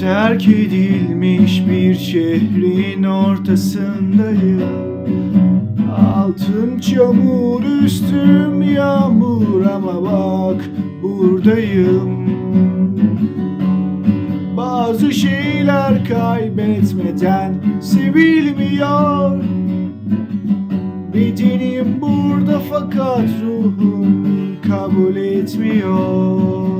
Terk edilmiş bir şehrin ortasındayım. Altım çamur üstüm yağmur ama bak buradayım. Bazı şeyler kaybetmeden sevilmiyor. Bedenim burada fakat ruhum kabul etmiyor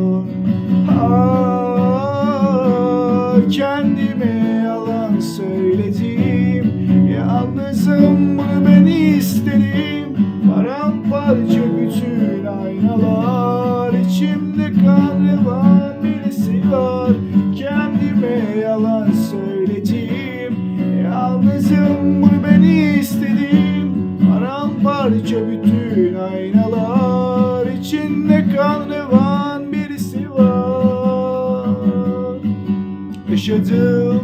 kendime yalan söyledim. Yalnızım bunu ben istedim. Paramparça bütün aynalar içimde kan revan birisi var. Kendime yalan söyledim. Yalnızım bunu ben istedim. Paramparça bütün aynalar içinde kan revan Yaşadım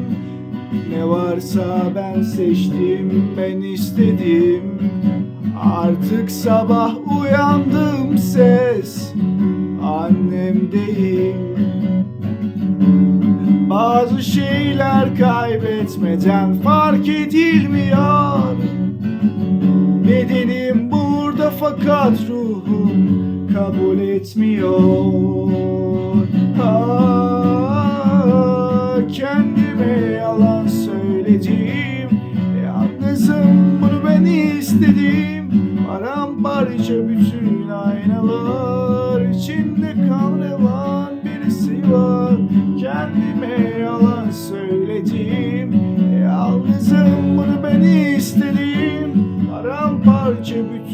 ne varsa ben seçtim ben istedim. Artık sabah uyandım ses annem değil. Bazı şeyler kaybetmeden fark edilmiyor. Bedenim burada fakat ruhum kabul etmiyor. Ah, kendime yalan söyledim Yalnızım bunu ben istedim. Paramparça bütün aynalar içinde kan birisi var. Kendime yalan söyledim Yalnızım bunu ben istedim. Paramparça bütün